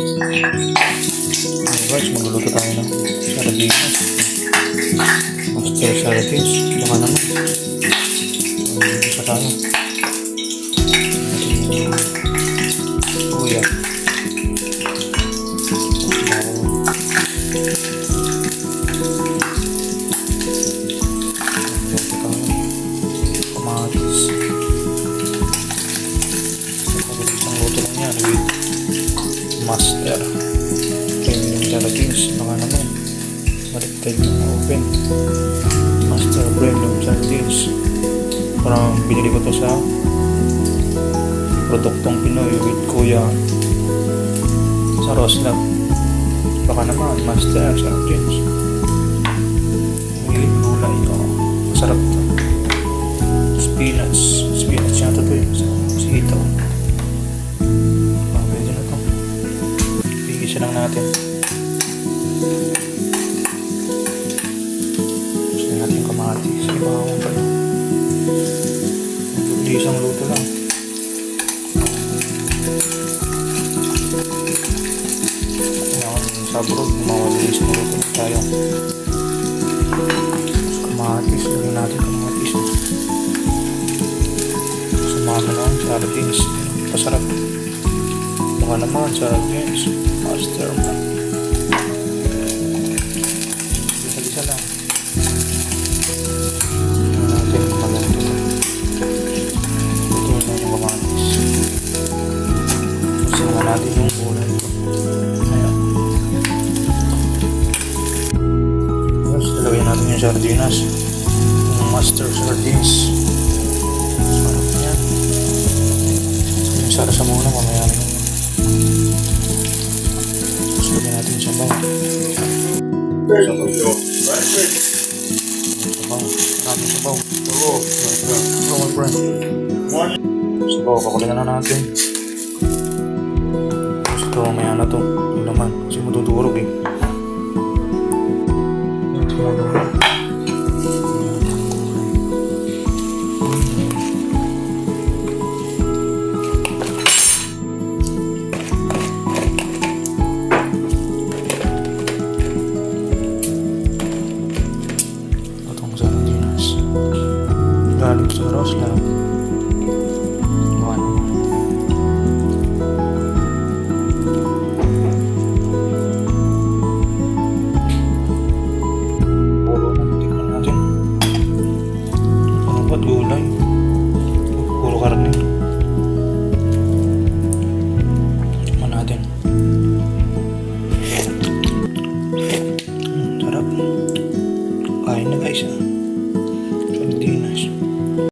Alright, magluluto tayo ng sardinas. Master sardines. Baka naman. Magluluto pa tayo. Kuya. Tayo. Kamatis. Master. Premium sardines baka naman baliktad yung open. Master premium sardines parang binili ko to sa produktong Pinoy with kuya sa Roslab. Baka naman master sardines may gulay oh. masarap to. Spinach. Spinach yata to yun sa sitaw Bigisan lang natin. Gusto natin kamatis. Ay, bawang pala. Isang luto lang. Kailangan sa abroad, mawalilis na luto tayo. Kamatis. Lagyan natin kamatis. Sumama na ang sardines. Pasarap. Baka naman sa James Master man. Isa-isa lang. Natin na. Ito na yung kamatis. Kasama natin yung gulay ito. Ayan. Tapos dalawin natin yung sardinas. Yung Master Sardines. Sarap niyan. Yung sarasa muna mamaya tapos lagyan natin yung sabaw. Sabaw. Maraming sabaw. Oo. Sabaw, my friend. Sabaw, pakulingan na natin. Tapos ito, mamaya na to. Yung naman. Kasi matutulog eh. Ito na Na, tingnan natin. Ano ba gulay? Puro karne. Tingnan natin. Hmm, sarap. Kain na guys ah.